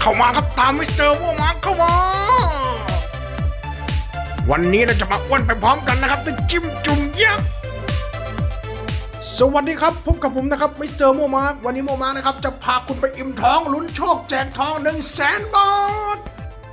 เข้ามาครับตามมิสเตอร์วัวมาร์เข้ามา วันนี้เราจะมาอ้วนไปพร้อมกันนะครับด้วยจิ้มจุ่มยักษ์สวัสดีครับพบกับผมนะครับมิสเตอร์โมมาร์กวันนี้โมมาร์กนะครับจะพาคุณไปอิ่มท้องลุ้นโชคแจกทอง1 0 0 0 0แสนบาท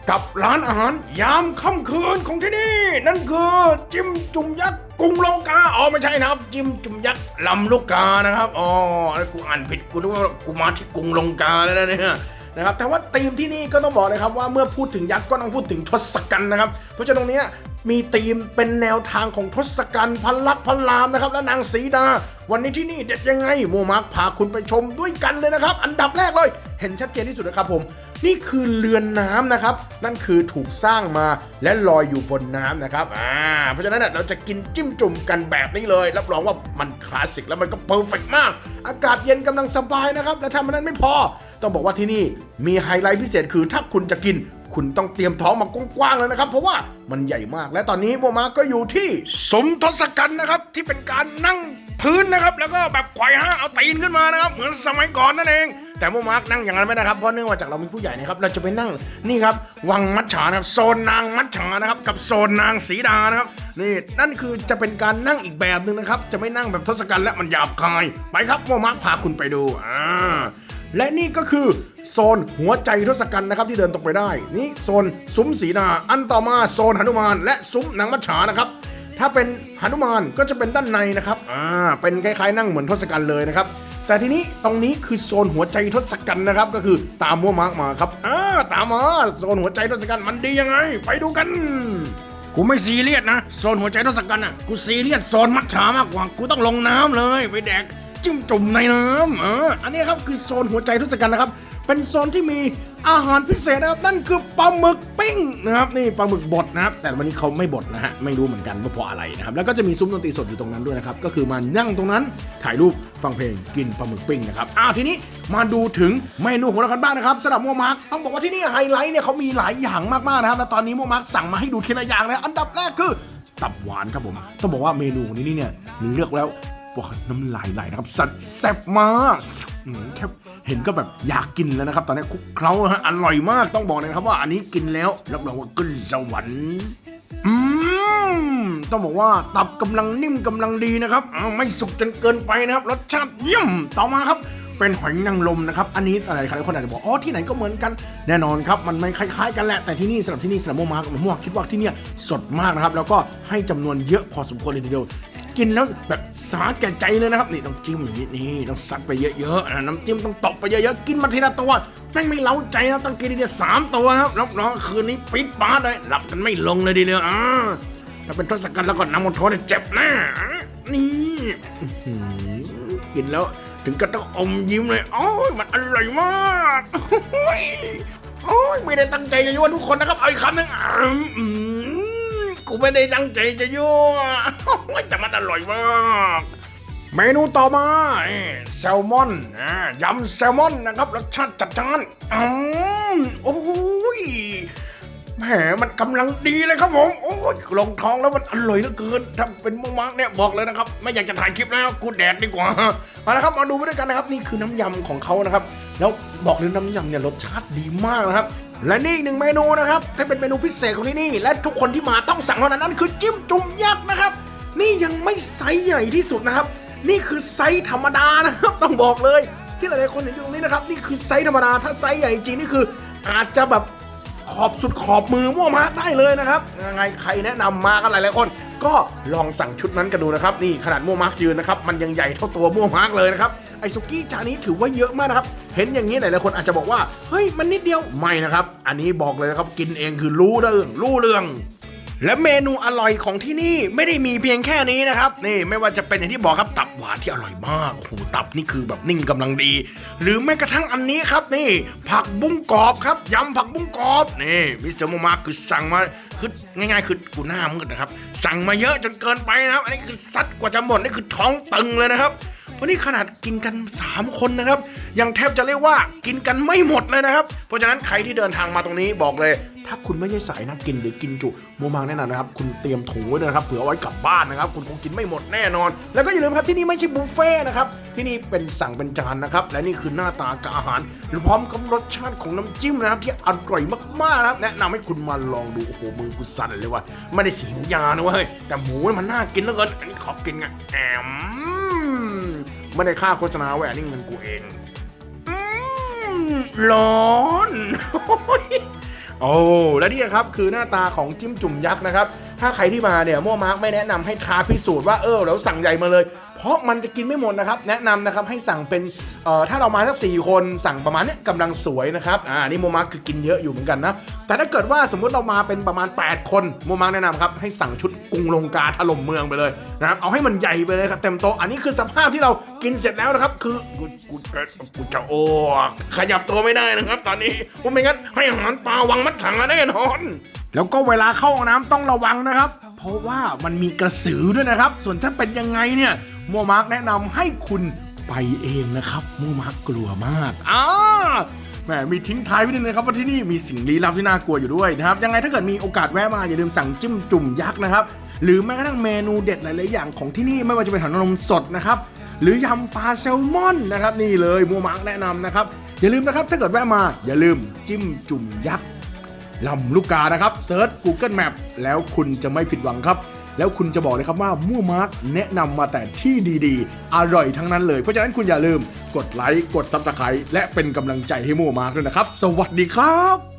กับร้านอาหารยามค่ำคืนของที่นี่ นั่นคือจิ้มจุ่มยักษ์กรุงลงกาอ๋อไม่ใช่นะครับ จิ้มจุ่มยักษ์ลำลูกกานะครับอ๋อแล้กูอ่านผิดกูนึกว่ากูมาที่กรุงลงกาแล้วนะเนี่ย นะครับแต่ว่าธีมที่นี่ก็ต้องบอกเลยครับว่าเมื่อพูดถึงยักษ์ก็ต้องพูดถึงทศกัณฐ์นะครับ เพราะฉะนั้นตรงนี้มีธีมเป็นแนวทางของทศกัณฐ์พันลักษ์พันลามนะครับและนางสีดา วันนี้ที่นี่เด็ดยังไงโมมาร์คพาคุณไปชมด้วยกันเลยนะครับ อันดับแรกเลย เห็นชัดเจนที่สุดนะครับผม นี่คือเรือนน้ำนะครับ นั่นคือถูกสร้างมาและลอยอยู่บนน้ำนะครับอ่าเพราะฉะนั้นเราจะกินจิ้มจุ่มกันแบบนี้เลย รับรองว่ามันคลาสสิกแล้วมันก็เพอร์เฟกมาก อากาศเย็นกำลังสบายนะครับ และถ้ามันนั้นไม่พอ ต้องบอกว่าที่นี่มีไฮไลท์พิเศษคือถ้าคุณจะกิน คุณต้องเตรียมท้องมากว้างๆเลยนะครับ เพราะว่ามันใหญ่มาก และตอนนี้โมมาก็อยู่ที่สมทศกัณฐ์นะครับที่เป็นการนั่งพื้นนะครับ แล้วก็แบบไขว่ห้างเอาตีนขึ้นมานะครับ เหมือนสมัยก่อนนั่นเอง แต่โมมาร์กนั่งอย่างนั้นไม่ได้ครับเพราะเนื่องมาจากเรามีผู้ใหญ่นะครับเราจะไปนั่งนี่ครับวังมัจฉานะครับโซนนางมัจฉานะครับกับโซนนางสีดานะครับนี่นั่นคือจะเป็นการนั่งอีกแบบหนึ่งนะครับจะไม่นั่งแบบทศกัณฐ์และมันหยาบคายไปครับโมมาร์กพาคุณไปดูอ่าและนี่ก็คือโซนหัวใจทศกัณฐ์นะครับที่เดินตรงไปได้ นี่โซนซุ้มสีดาอันต่อมาโซนหนุมาน และซุ้มนางมัจฉานะครับถ้าเป็นหนุมานก็จะเป็นด้านในนะครับอ่าเป็นคล้ายๆนั่งเหมือนทศกัณฐ์เลยนะครับ แต่ทีนี้ตรงนี้คือโซนหัวใจทศกัณฐ์นะครับก็คือตามมัวมาร์กมาครับอ่าตามมาโซนหัวใจทศกัณฐ์มันดียังไง ไปดูกันกูไม่ซีเรียสนะโซนหัวใจทศกัณฐ์อะกูซีเรียสโซนมัจฉามากกว่ากูต้องลงน้ำเลยไปแดกจิ้มจุ่มในน้ำเอออันนี้ครับคือโซนหัวใจทศกัณฐ์นะครับ เป็นโซนที่มีอาหารพิเศษนะครับนั่นคือปลาหมึกปิ้งนะครับนี่ปลาหมึกบดนะครับ แต่วันนี้เขาไม่บดนะฮะไม่รู้เหมือนกันว่าเพราะอะไรนะครับแล้วก็จะมีซุ้มดนตรีสดอยู่ตรงนั้นด้วยนะครับก็คือมานั่งตรงนั้นถ่ายรูปฟังเพลงกินปลาหมึกปิ้งนะครับอ้าวทีนี้มาดูถึงเมนูของเรากันบ้างนะครับสำหรับโมมาร์กต้องบอกว่าที่นี่ไฮไลท์เนี่ยเขามีหลายอย่างมากๆนะครับและตอนนี้โมมาร์กสั่งมาให้ดูทีละอย่างเลยอันดับแรกคือตับหวานครับผมต้องบอกว่าเมนูนี้นี่เนี่ยเลือกแล้วบอกน้ำลายไหลนะครับสัดแซ่บมากแค่ เห็นก็แบบอยากกินแล้วนะครับ ตอนนี้คลุกเคล้าฮะอร่อยมากต้องบอกเลยนะครับ ว่าอันนี้กินแล้วรับรองว่าขึ้นสวรรค์อืมต้องบอกว่าตับกำลังนิ่มกำลังดีนะครับไม่สุกจนเกินไปนะครับ รสชาติเยี่ยมต่อมาครับเป็นหอยนางรมนะครับ อันนี้อะไรใครคนอาจจะบอก อ๋อ ที่ไหนก็เหมือนกัน แน่นอนครับ มันไม่คล้ายๆกันแหละ แต่ที่นี่สำหรับที่นี่สำหรับโมมาร์กโมมาคิดว่าที่เนี่ยสดมากนะครับ แล้วก็ให้จำนวนเยอะพอสมควรเลยทีเดียว กินแล้วแบบสาแก่ใจเลยนะครับนี่ต้องจิ้มอย่างนี้นี่ต้องซัดไปเยอะๆอะน้ำจิ้มต้องตบไปเยอะๆกินมาทีละตัวแม่งไม่เล้าใจนะต้องกินทีเดียวสามตัวนะครับรับรองคืนนี้ปิดบ้านเลยหลับกันไม่ลงเลยทีเดียวอ่าถ้าเป็นทศกัณฐ์แล้วก็น้ำมันทเนี่ยเจ็บแน่นี่กินแล้วถึงก็ต้องอมยิ้มเลยโอ้ยมันอร่อยมากโอ้ยโอ้ยไม่ได้ตั้งใจจะยั่วทุกคนนะครับเอาอีกคำหนึ่งอืม ไม่ได้ตั้งใจจะยั่วแต่มันอร่อยมากเมนูต่อมาแซลมอนยำแซลมอนนะครับรสชาติจัดจ้านอืมโอ้ย แหมมันกำลังดีเลยครับผมโอ้ยลงท้องแล้วมันอร่อยเหลือเกินถ้าเป็นมังมักเนี่ยบอกเลยนะครับ ไม่อยากจะถ่ายคลิปแล้วกูแดดดีกว่าเอาละครับมาดูไปด้วยกันนะครับ นี่คือน้ำยำของเขานะครับ แล้วบอกเลยน้ำยำเนี่ยรสชาติดีมากนะครับ และนี่อีกหนึ่งเมนูนะครับที่เป็นเมนูพิเศษของที่นี่ และทุกคนที่มาต้องสั่งเท่านั้นนั่นคือจิ้มจุ่มยักษ์นะครับ นี่ยังไม่ไซส์ใหญ่ที่สุดนะครับ นี่คือไซส์ธรรมดานะครับ ต้องบอกเลย ที่หลายๆคนเห็นอยู่ตรงนี้นะครับ นี่คือไซส์ธรรมดาถ้าไซส์ใหญ่จริงนี่คืออาจจะแบบ ขอบสุดขอบมือมั่วมาได้เลยนะครับยังไงใครแนะนำมากันหลายๆคน ก็ลองสั่งชุดนั้นกันดูนะครับนี่ขนาดมั่วมาร์กยืนนะครับมันยังใหญ่เท่าตัวมั่วมาร์กเลยนะครับไอซุกี้จานนี้ถือว่าเยอะมากนะครับเห็นอย่างนี้หลายๆคนอาจจะบอกว่าเฮ้ยมันนิดเดียวไม่นะครับ อันนี้บอกเลยนะครับกินเองคือรู้เรื่องรู้เรื่อง และเมนูอร่อยของที่นี่ไม่ได้มีเพียงแค่นี้นะครับนี่ไม่ว่าจะเป็นอย่างที่บอกครับตับหวานที่อร่อยมากโอ้โหตับนี่คือแบบนิ่งกำลังดี หรือแม้กระทั่งอันนี้ครับนี่ ผักบุ้งกรอบครับยำผักบุ้งกรอบนี่มิสเตอร์โมมาคือสั่งมาคือง่ายๆคือกูหน้ามืดนะครับ สั่งมาเยอะจนเกินไปนะครับ อันนี้คือซัดกว่าจะหมดนี่คือท้องตึงเลยนะครับเพราะนี่ขนาดกินกัน 3 คนนะครับ ยังแทบจะเรียกว่ากินกันไม่หมดเลยนะครับ เพราะฉะนั้นใครที่เดินทางมาตรงนี้บอกเลย ถ้าคุณไม่ใช่สายนักกินหรือกินจุโมมังแนะนำนะครับคุณเตรียมถุงไว้ด้วยนะครับเผื่อเอาไว้กลับบ้านนะครับคุณคงกินไม่หมดแน่นอน แล้วก็อย่าลืมครับที่นี่ไม่ใช่บุฟเฟ่นะครับที่นี่เป็นสั่งเป็นจานนะครับและนี่คือหน้าตากอาหารพร้อมกับรสชาติของน้ำจิ้มนะครับที่อร่อยมากๆนะครับแนะนำให้คุณมาลองดูโอ้โหมือกูสั่นเลยว่ะไม่ได้สียานะเว้ยแต่หมูมันน่ากินเหลือเกินอันนี้ขอบกินไงแอมไม่ได้ค่าโฆษณาไว้อันนี้เงินกูเองร้อน โอ้และนี่ครับคือหน้าตาของจิ้มจุ่มยักษ์นะครับ ถ้าใครที่มาเนี่ยมั่วมาร์กไม่แนะนำให้ท้าพิสูจน์ว่าเออแล้วสั่งใหญ่มาเลย เพราะมันจะกินไม่หมดนะครับ แนะนำนะครับให้สั่งเป็นเอ่อถ้าเรามาสักสี่คนสั่งประมาณนี้กำลังสวยนะครับอ่านี่โมมาร์กคือกินเยอะอยู่เหมือนกันนะแต่ถ้าเกิดว่าสมมุติเรามาเป็นประมาณ 8 คนโมมาร์กแนะนำครับให้สั่งชุดกรุงลงกาถล่มเมืองไปเลยนะครับเอาให้มันใหญ่ไปเลยครับเต็มโต๊ะอันนี้คือสภาพที่เรากินเสร็จแล้วนะครับ คือกูกูจะกูจะอ้วกขยับตัวไม่ได้นะครับ ตอนนี้เพราะไม่งั้นให้อาหารปลาวังมัดถังแน่นอน แล้วก็เวลาเข้าห้องน้ำต้องระวังนะครับ เพราะว่ามันมีกระสือด้วยนะครับ ส่วนถ้าเป็นยังไงเนี่ยโมมาร์กแนะนำให้คุณไปเองนะครับโมมาร์กกลัวมากอ่าแหมมีทิ้งท้ายไว้ด้วยนะครับว่าที่นี่มีสิ่งลี้ลับที่น่ากลัวอยู่ด้วยนะครับ ยังไงถ้าเกิดมีโอกาสแวะมาอย่าลืมสั่งจิ้มจุ่มยักษ์นะครับ หรือแม้กระทั่งเมนูเด็ดหลายๆอย่างของที่นี่ไม่ว่าจะเป็นหอยนางรมสดนะครับหรือยำปลาแซลมอนนะครับนี่เลยโมมาร์กแนะนำนะครับ อย่าลืมนะครับถ้าเกิดแวะมาอย่าลืมจิ้มจุ่มยักษ์ ลำลูกกานะครับเซิร์ช Google Map แล้วคุณจะไม่ผิดหวังครับ แล้วคุณจะบอกเลยครับว่ามั่วมาร์กแนะนำมาแต่ที่ดีๆ อร่อยทั้งนั้นเลย เพราะฉะนั้นคุณอย่าลืมกดไลค์กด Subscribe และเป็นกำลังใจให้มั่วมาร์กด้วยนะครับ สวัสดีครับ